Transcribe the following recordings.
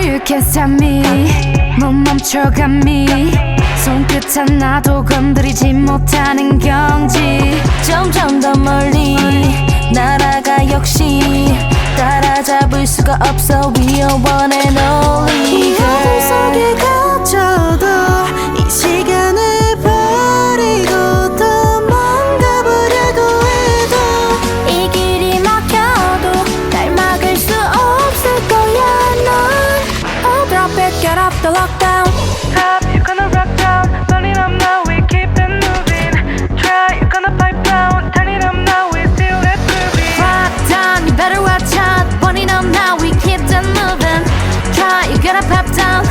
you can't stop me 못 멈춰감이 손끝 하나도 건드리지 못하는 경지. 점점 더 멀리 날아가 역시 따라잡을 수가 없어. We are one and only the lockdown Stop, you're gonna rock down. Burn it up now, we keep it moving. Try, you're gonna pipe down. Turn it up now, we feel it grooving. Rock down, you better watch out Burning up now, we keep them moving Try, you gotta pop down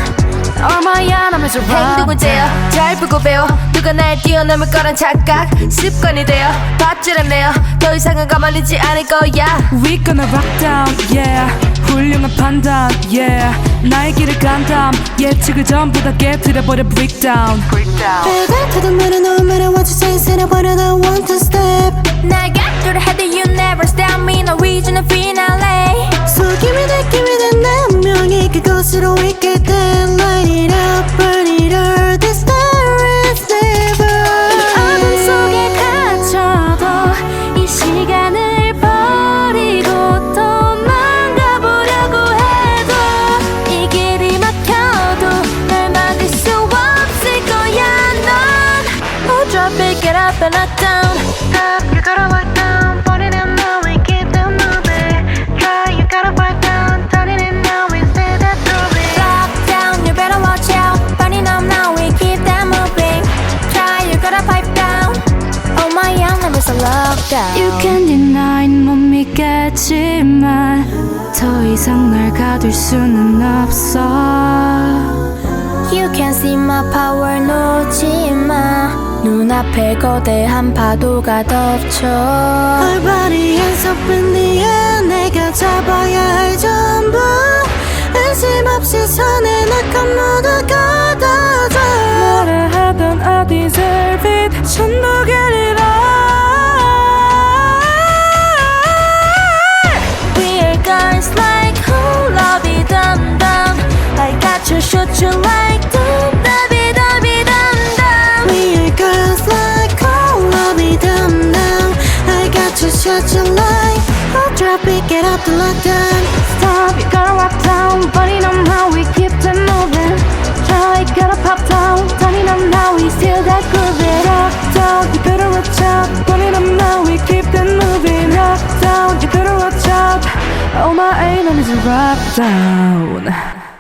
얼마야 남아서 행동은제요 잘 보고 배워 누가 날 뛰어넘을 거란 착각 습관이 되어 밧줄했네요 더 이상은 가만히지 않을 거야 We gonna rock down, yeah. 훌륭한 판단, yeah. 나의 길을 간담, 예측을 전부 다 깨뜨려버려 breakdown. 별 같아도 말해 no matter what you say 새려버려 나 one to step 날 head you never get up and knock down Stop, you gotta lock down. Burn it up now, we keep them moving. Try, you gotta pipe down. Turn it in now, we feel that grooving. Lock down you better watch out Burning up now we keep that moving Try you gotta pipe down Oh my young numbers are locked down You can deny 못 믿겠지만 더 이상 널 가둘 수는 없어 You can see my power 놓지마 눈앞에 거대한 파도가 덮쳐 Our body ends up in the air 내가 잡아야 할 전부 의심 없이 손에 넣고 모두 걷어져 뭐라 하던 I deserve it. 천국을 잃어. We're girls like who love it dum dum I got you shoot you like shut your light I'll drop it get up the lockdown Stop, you gotta rock down Burning up now, we keep them moving Try, gotta pop down Turning up now, we still that groovy Rock down, you better watch out. Burn it up now, we keep it moving. Rock down, you better watch out. All my enemies are rock down.